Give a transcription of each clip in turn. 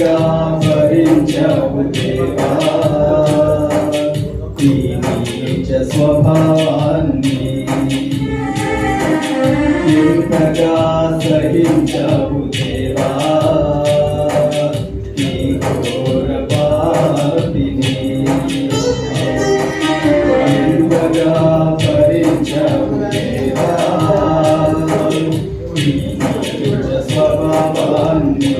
पूजा परिचवदेवा दीनी च स्वभान्नि युगगा सहिंचवदेवा Thank you.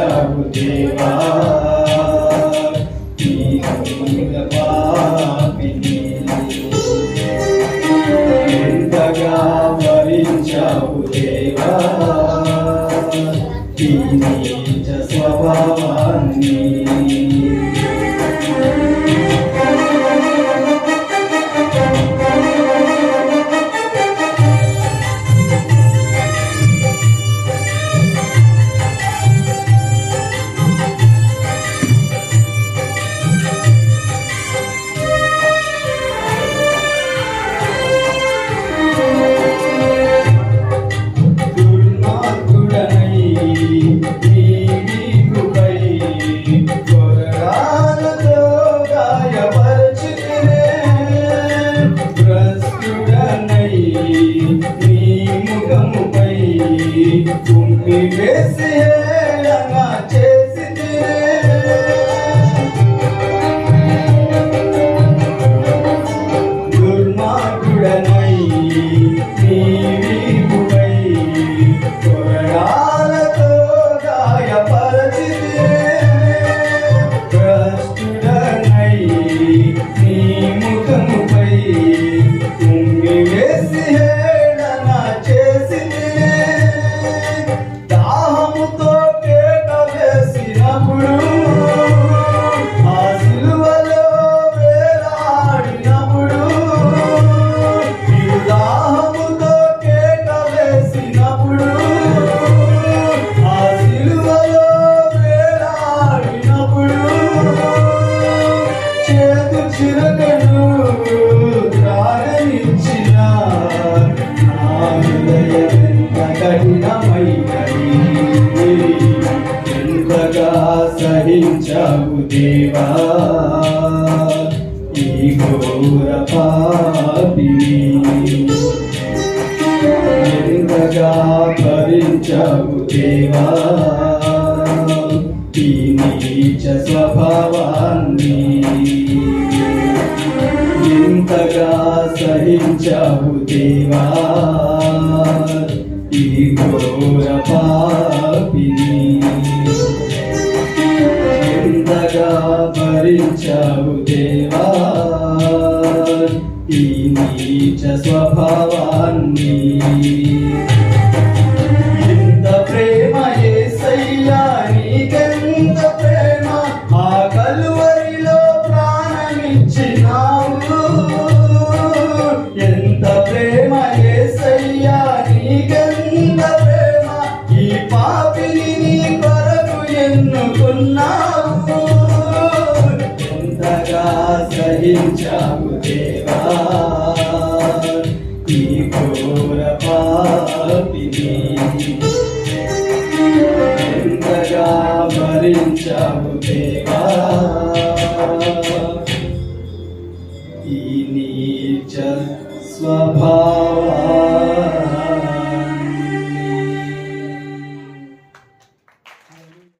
చేశావు దేవా ఎంతగా భరించావు దేవా స్వభావాన్ని भी उनकी में से है? పాపిని ఎంతగా భరించావు దేవా ఈ నీచ స్వభావాన్ని ఇంతగా సహించవు దేవా ఈ ఘోర పాపిని ఎంతగా భరించవు దేవా ఈ నీచ స్వభావాన్ని ఇంత ప్రేమ యేసయ్యా నీకెంత ప్రేమ ఆ కలువరిలో ప్రాణమిచ్చినావు ఎంత ప్రేమ యేసయ్యా నీకెంత ప్రేమ ఈ పాపిని నీ కొరకు ఎన్నుకున్నావు ఎంతగా సహించావు च स्वभा